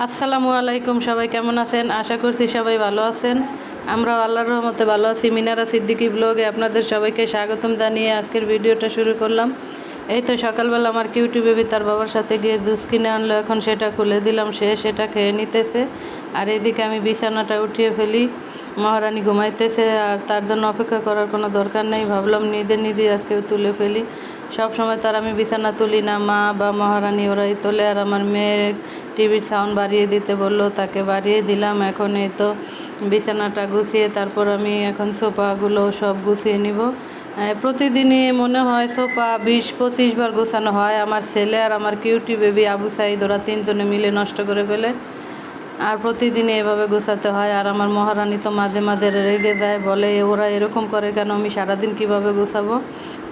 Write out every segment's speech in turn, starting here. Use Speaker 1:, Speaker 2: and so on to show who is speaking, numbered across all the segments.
Speaker 1: আসসালামু আলাইকুম, সবাই কেমন আছেন? আশা করছি সবাই ভালো আছেন। আমরা আল্লাহর রহমতে ভালো আছি। মিনারা সিদ্দিকি ব্লগে আপনাদের সবাইকে স্বাগতম জানিয়ে আজকের ভিডিওটা শুরু করলাম। এই তো সকালবেলা আমার কিউটি বেবি তার বাবার সাথে গিয়ে জুস কিনে আনলো। এখন সেটা খুলে দিলাম, সে সেটা খেয়ে নিতেছে। আর এদিকে আমি বিছানাটা উঠিয়ে ফেলি। মহারানী ঘুমাইতেছে আর তার জন্য অপেক্ষা করার কোনো দরকার নেই। ভাবলাম নিজে নিজেই আজকে তুলে ফেলি। সব সময় তার আমি বিছানা তুলি না। মা বা মহারানী ওরাই তোলে আর আমার মেয়ে টিভির সাউন্ড বাড়িয়ে দিতে বলল, তাকে বাড়িয়ে দিলাম এখন এই তো বিছানাটা গুছিয়ে, তারপর আমি এখন সোফাগুলো সব গুছিয়ে নিব। প্রতিদিনই মনে হয় সোফা বিশ পঁচিশ বার গোছানো হয়। আমার ছেলে আর আমার কিউটি বেবি আবু সাইদ, ওরা তিনজনে মিলে নষ্ট করে ফেলে। আর প্রতিদিন এভাবে গোছাতে হয়। আর আমার মহারানী তো মাঝে মাঝে রেগে যায়, বলে, ওরা এরকম করে কেন? আমি সারাদিন কীভাবে গোছাবো?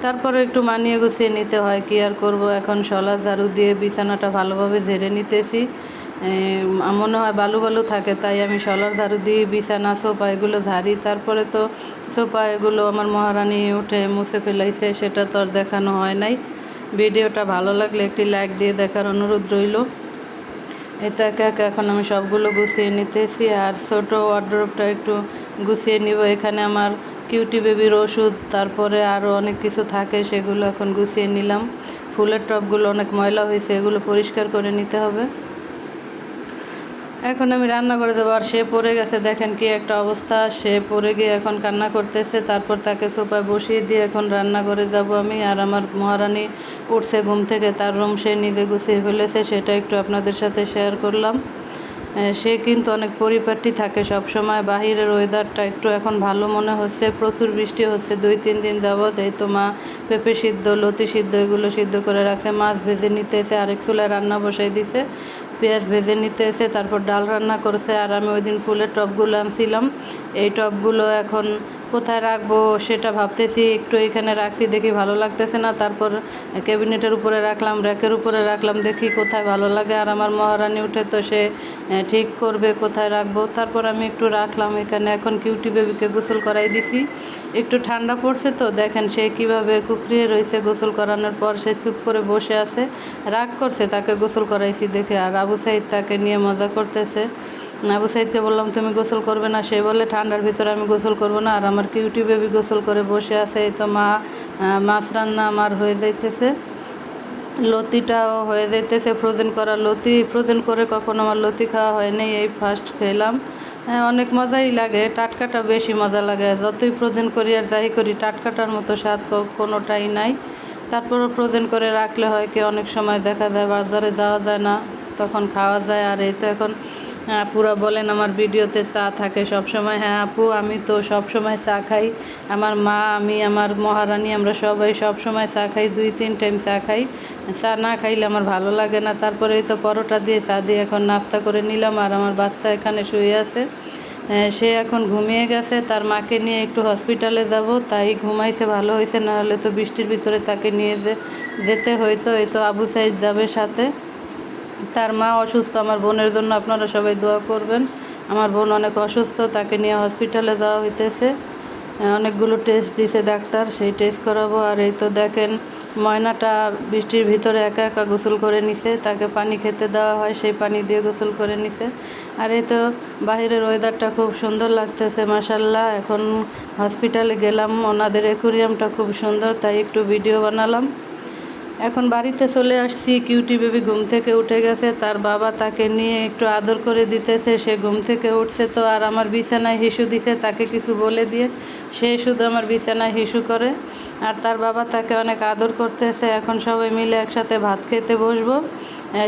Speaker 1: তারপরে একটু মানিয়ে গুছিয়ে নিতে হয়, কি আর করব? এখন শলা ঝাড়ু দিয়ে বিছানাটা ভালোভাবে ঝেড়ে নিতেছি। মনে হয় বালু বালু থাকে, তাই আমি শলার ঝাড়ু দিয়ে বিছানা, সোফা এগুলো ঝাড়ি। তারপরে তো সোফা এগুলো আমার মহারানী উঠে মুছে ফেলাইছে, সেটা তো আর দেখানো হয় নাই। ভিডিওটা ভালো লাগলে একটি লাইক দিয়ে দেখার অনুরোধ রইল। এটা একা একা এখন আমি সবগুলো গুছিয়ে নিতেছি, আর ছোটো ওয়ার্ড্রপটা একটু গুছিয়ে নিব। এখানে আমার কিউটি বেবির ওষুধ, তারপরে আরও অনেক কিছু থাকে, সেগুলো এখন গুছিয়ে নিলাম। ফুলের টবগুলো অনেক ময়লা হয়েছে, এগুলো পরিষ্কার করে নিতে হবে। এখন আমি রান্না করে যাব, আর সে পড়ে গেছে, দেখেন কি একটা অবস্থা। সে পড়ে গিয়ে এখন কান্না করতেছে, তারপর তাকে সোফায় বসিয়ে দিয়ে এখন রান্না করে যাব আমি, আর আমার মহারানী উঠছে ঘুম থেকে, তার রুম সে নিজে গুছিয়ে ফেলেছে, সেটা একটু আপনাদের সাথে শেয়ার করলাম। সে কিন্তু অনেক পরিপাটি থাকে সব সময় বাহিরের ওয়েদারটা একটু এখন ভালো মনে হচ্ছে। প্রচুর বৃষ্টি হচ্ছে দুই, তিন দিন যাবৎ। এই তো মা পেঁপে সিদ্ধ, লতি সিদ্ধ, এগুলো সিদ্ধ করে রাখছে। মাছ ভেজে নিতে এসে আরেক চুলায় রান্না বসাই দিছে। পেঁয়াজ ভেজে নিতে এসে তারপর ডাল রান্না করেছে। আর আমি ওই দিন ফুলের টবগুলো আনছিলাম। এই টবগুলো এখন কোথায় রাখব সেটা ভাবতেছি। একটু এখানে রাখছি, দেখি ভালো লাগতেছে না। তারপর ক্যাবিনেটের উপরে রাখলাম, র্যাকের উপরে রাখলাম, দেখি কোথায় ভালো লাগে। আর আমার মহারানী উঠে তো সে ঠিক করবে, কোথায় রাখব? তারপর আমি একটু রাখলাম এখানে। এখন কিউটি বেবিকে গোসল করাই দিছি। একটু ঠান্ডা পড়ছে তো, দেখেন সে কীভাবে কুকরিয়ে রয়েছে গোসল করানোর পর, সে চুপ করে বসে আছে। রাগ করছে তাকে গোসল করাইছি দেখে। আর আবু সাইদ তাকে নিয়ে মজা করতেছে। আবু সাইদকে বললাম, তুমি গোসল করবে না? সে বলে ঠান্ডার ভিতরে আমি গোসল করব না। আর আমার কিউটি বেবি গোসল করে বসে আছে। এই তো মা মাছ রান্না আমার হয়ে যাইতেছে। লতিটাও হয়ে যাইতেছে ফ্রোজেন করা লতি। ফ্রোজেন করে কখনো আমার লতি খাওয়া হয়নি এই ফার্স্ট খেলাম। হ্যাঁ অনেক মজাই লাগে, টাটকাটা বেশি মজা লাগে। যতই ফ্রোজেন করি আর যাই করি, টাটকাটার মতো স্বাদ কোনোটাই নাই। তারপরও ফ্রোজেন করে রাখলে হয় কি, অনেক সময় দেখা যায় বাজারে যাওয়া যায় না, তখন খাওয়া যায়। আর এই তো এখন আপুরা বলেন আমার ভিডিওতে চা থাকে সব সময় হ্যাঁ আপু, আমি তো সব সময় চা খাই। আমার মা, আমি, আমার মহারানী, আমরা সবাই সব সময় চা খাই দুই তিন টাইম চা খাই। চা না খাইলে আমার ভালো লাগে না। তারপরে তো পরোটা দিয়ে চা দিয়ে এখন নাস্তা করে নিলাম আর আমার বাচ্চা এখানে শুয়ে আছে। সে এখন ঘুমিয়ে গেছে। তার মাকে নিয়ে একটু হসপিটালে যাব। তাই ঘুমাইছে, ভালো হয়েছে না হলে তো বৃষ্টির ভিতরে তাকে নিয়ে যে, যেতে হইতো। এই তো আবু সাইদ যাবে সাথে। তার মা অসুস্থ। আমার বোনের জন্য আপনারা সবাই দোয়া করবেন। আমার বোন অনেক অসুস্থ। তাকে নিয়ে হসপিটালে যাওয়া হইতেছে। অনেকগুলো টেস্ট দিছে ডাক্তার, সেই টেস্ট করাবো। আর এই তো দেখেন, ময়নাটা বৃষ্টির ভিতরে একা একা গোসল করে নিছে। তাকে পানি খেতে দেওয়া হয়, সেই পানি দিয়ে গোসল করে নিছে। আর এই তো বাহিরের ওয়েদারটা খুব সুন্দর লাগতেছে মাসাল্লাহ এখন হসপিটালে গেলাম, ওনাদের অ্যাকুরিয়ামটা খুব সুন্দর, তাই একটু ভিডিও বানালাম। এখন বাড়িতে চলে আসছি। কিউটি বেবি ঘুম থেকে উঠে গেছে। তার বাবা তাকে নিয়ে একটু আদর করে দিতেছে। সে ঘুম থেকে উঠছে তো আর আমার বিছানায় হিসু দিছে তাকে কিছু বলে দিয়ে। সে শুধু আমার বিছানায় হিসু করে। আর তার বাবা তাকে অনেক আদর করতেছে। এখন সবাই মিলে একসাথে ভাত খেতে বসবো।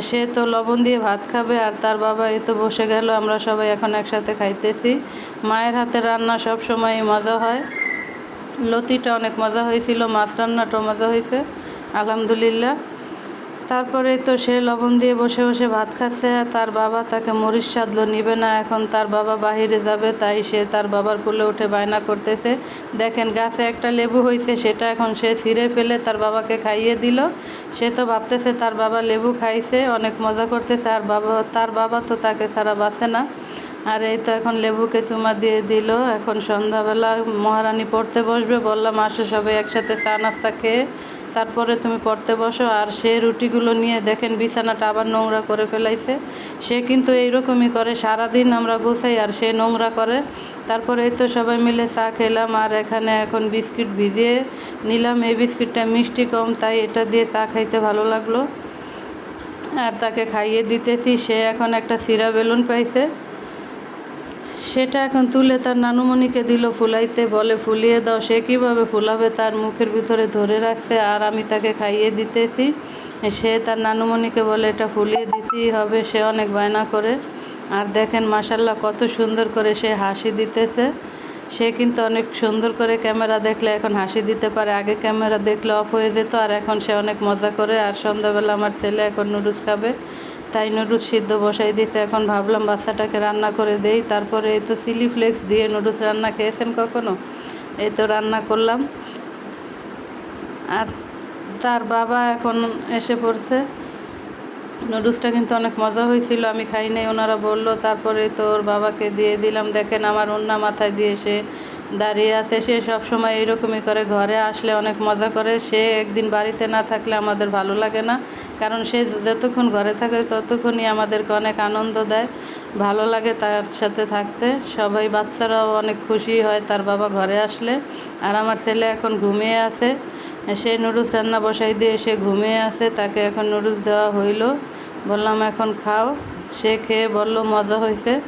Speaker 1: সে তো লবণ দিয়ে ভাত খাবে আর তার বাবা এ তো বসে গেল। আমরা সবাই এখন একসাথে খাইতেছি। মায়ের হাতে রান্না সব সময় মজা হয়। লতিটা অনেক মজা হয়েছিল। মাছ রান্নাটাও মজা হয়েছে। আলহামদুলিল্লাহ। তারপরে তো সে লবণ দিয়ে বসে বসে ভাত খাচ্ছে তার বাবা তাকে মরিচ সাদলো নিবে না, এখন তার বাবা বাহিরে যাবে, তাই সে তার বাবার কোলে উঠে বায়না করতেছে। দেখেন গাছে একটা লেবু হয়েছে সেটা এখন সে ছিঁড়ে ফেলে তার বাবাকে খাইয়ে দিল। সে তো ভাবতেছে তার বাবা লেবু খাইছে, অনেক মজা করতেছে, আর বাবা, তার বাবা তো তাকে ছাড়া বাঁচে না। আর এই তো এখন লেবুকে চুমা দিয়ে দিল। এখন সন্ধ্যাবেলা মহারানী পড়তে বসবে, বললাম, আসো সবাই একসাথে চা নাস্তা খেয়ে তারপরে তুমি পড়তে বসো আর সে রুটিগুলো নিয়ে দেখেন বিছানাটা আবার নোংরা করে ফেলাইছে। সে কিন্তু এইরকমই করে, সারাদিন আমরা গোছাই আর সে নোংরা করে। তারপরে এই তো সবাই মিলে চা খেলাম আর এখানে এখন বিস্কিট ভিজিয়ে নিলাম। এই বিস্কিটটা মিষ্টি কম, তাই এটা দিয়ে চা খাইতে ভালো লাগল। আর তাকে খাইয়ে দিতেছি। সে এখন একটা সিরা বেলুন পাইছে। সেটা এখন তুলে তার নানুমণিকে দিল, ফুলাইতে বলে, ফুলিয়ে দাও, সে কীভাবে ফুলাবে? তার মুখের ভিতরে ধরে রাখছে, আর আমি তাকে খাইয়ে দিতেছি। সে তার নানুমণিকে বলে, এটা ফুলিয়ে দিতেই হবে, সে অনেক বায়না করে। আর দেখেন মাসাল্লাহ কত সুন্দর করে সে হাসি দিতেছে। সে কিন্তু অনেক সুন্দর করে ক্যামেরা দেখলে, এখন হাসি দিতে পারে। আগে ক্যামেরা দেখলে অফ হয়ে যেত, আর এখন সে অনেক মজা করে। আর সন্ধ্যাবেলা আমার ছেলে এখন নুডলস খাবে। তাই নুডলস সিদ্ধ বসাই দিয়েছে এখন ভাবলাম বাচ্চাটাকে রান্না করে দেই। তারপরে এই তো চিলি ফ্লেক্স দিয়ে নুডলস রান্না খেয়েছেন কখনো? এই তো রান্না করলাম। আর তার বাবা এখন এসে পড়ছে। নুডলসটা কিন্তু অনেক মজা হয়েছিল, আমি খাই নাই। ওনারা বলল, তারপরে তো ওর বাবাকে দিয়ে দিলাম। দেখেন আমার অন্য মাথায় দিয়ে সে দাঁড়িয়ে আছে, সে সবসময় এইরকমই করে। ঘরে আসলে অনেক মজা করে। সে একদিন বাড়িতে না থাকলে আমাদের ভালো লাগে না। কারণ সে যতক্ষণ ঘরে থাকে, ততক্ষণই আমাদেরকে অনেক আনন্দ দেয়। ভালো লাগে তার সাথে থাকতে। সবাই বাচ্চারাও অনেক খুশি হয় তার বাবা ঘরে আসলে। আর আমার ছেলে এখন ঘুমিয়ে আছে। সে নুডলস রান্না বসাই দিয়ে সে ঘুমিয়ে আছে। তাকে এখন নুডলস দেওয়া হইল। বললাম, এখন খাও। সে খেয়ে বলল, মজা হয়েছে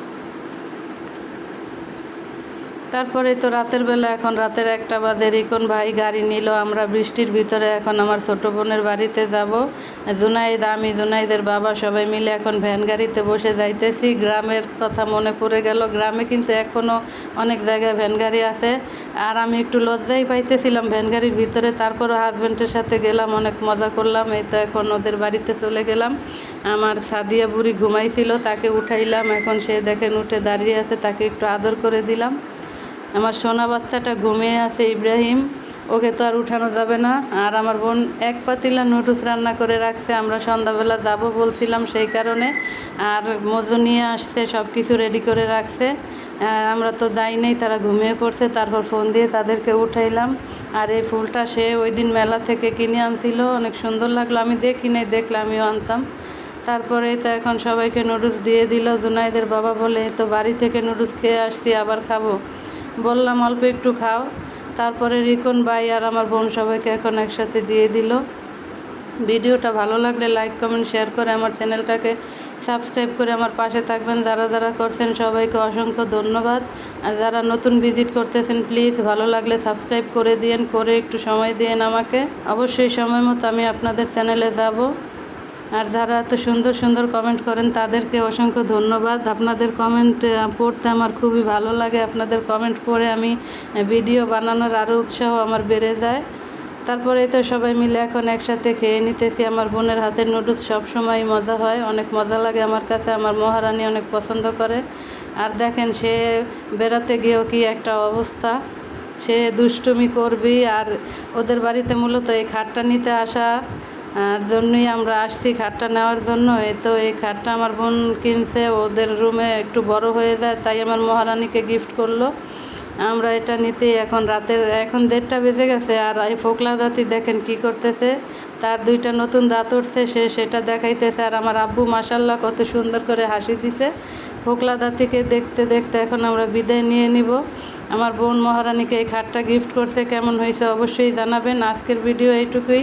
Speaker 1: তারপরে তো রাতের বেলা, এখন রাতের একটা বাজে। রিকন ভাই গাড়ি নিল, আমরা বৃষ্টির ভিতরে এখন আমার ছোটো বোনের বাড়িতে যাব। জুনাইদ, আমি জুনাইদের বাবা সবাই মিলে এখন ভ্যান গাড়িতে বসে যাইতেছি। গ্রামের কথা মনে পড়ে গেল, গ্রামে কিন্তু এখনও অনেক জায়গায় ভ্যান গাড়ি আছে। আর আমি একটু লজ্জাই পাইতেছিলাম ভ্যান গাড়ির ভিতরে, তারপরও হাজব্যান্ডের সাথে গেলাম, অনেক মজা করলাম। এই তো এখন ওদের বাড়িতে চলে গেলাম। আমার সাদিয়া বুড়ি ঘুমাইছিল, তাকে উঠাইলাম। এখন সে দেখেন উঠে দাঁড়িয়ে আছে, তাকে একটু আদর করে দিলাম। আমার সোনা বাচ্চাটা ঘুমিয়ে আছে, ইব্রাহিম। ওকে তো আর উঠানো যাবে না। আর আমার বোন এক পাতিলা নুডলস রান্না করে রাখছে। আমরা সন্ধ্যাবেলা যাব বলছিলাম সেই কারণে। আর মজু নিয়ে আসছে সব কিছু রেডি করে রাখছে। আমরা তো যাই নাই, তারা ঘুমিয়ে পড়ছে। তারপর ফোন দিয়ে তাদেরকে উঠাইলাম। আর এই ফুলটা সে ওই দিন মেলা থেকে কিনে আনছিল। অনেক সুন্দর লাগল। আমি দেখি নাই, দেখলে আমিও আনতাম। তারপরে তো এখন সবাইকে নুডলস দিয়ে দিল। জুনাইদের বাবা বলে তো বাড়ি থেকে নুডলস খেয়ে আসছি, আবার খাব। বললাম, অল্প একটু খাও। তারপরে রিকন ভাই আর আমার বোন সবাইকে এখন একসাথে দিয়ে দিল। ভিডিওটা ভালো লাগলে লাইক, কমেন্ট, শেয়ার করে আমার চ্যানেলটাকে সাবস্ক্রাইব করে আমার পাশে থাকবেন। যারা যারা করছেন সবাইকে অসংখ্য ধন্যবাদ। আর যারা নতুন ভিজিট করতেছেন, প্লিজ ভালো লাগলে সাবস্ক্রাইব করে দিয়েন, করে একটু সময় দিয়েন আমাকে। অবশ্যই সময় মতো আমি আপনাদের চ্যানেলে যাব। আর যারা এত সুন্দর সুন্দর কমেন্ট করেন, তাদেরকে অসংখ্য ধন্যবাদ। আপনাদের কমেন্ট পড়তে আমার খুবই ভালো লাগে। আপনাদের কমেন্ট পড়ে আমি ভিডিও বানানোর আরও উৎসাহ আমার বেড়ে যায়। তারপরে তো সবাই মিলে এখন একসাথে খেয়ে নিতেছি। আমার বোনের হাতের নুডলস সব সময় মজা হয়, অনেক মজা লাগে আমার কাছে। আমার মহারানী অনেক পছন্দ করে। আর দেখেন, সে বেড়াতে গিয়েও কি একটা অবস্থা। সে দুষ্টুমি করবি আর ওদের বাড়িতে মূলত এই খাটটা নিতে আসা জন্যই আমরা আসছি খাটটা নেওয়ার জন্য। এই তো এই খাটটা আমার বোন কিনছে, ওদের রুমে একটু বড় হয়ে যায়, তাই আমার মহারানীকে গিফট করল। আমরা এটা নিতে এখন রাতের, এখন দেড়টা বেজে গেছে আর এই ফোকলা দাঁতি দেখেন কি করতেছে। তার দুইটা নতুন দাঁত উঠছে, সে সেটা দেখাইতেছে আর আমার আব্বু মাসাল্লাহ কত সুন্দর করে হাসি দিছে। ফোকলা দাঁতিকে দেখতে দেখতে এখন আমরা বিদায় নিয়ে নিব। আমার বোন মহারানীকে এই খাটটা গিফট করতে কেমন হয়েছে অবশ্যই জানাবেন। আজকের ভিডিও এইটুকুই।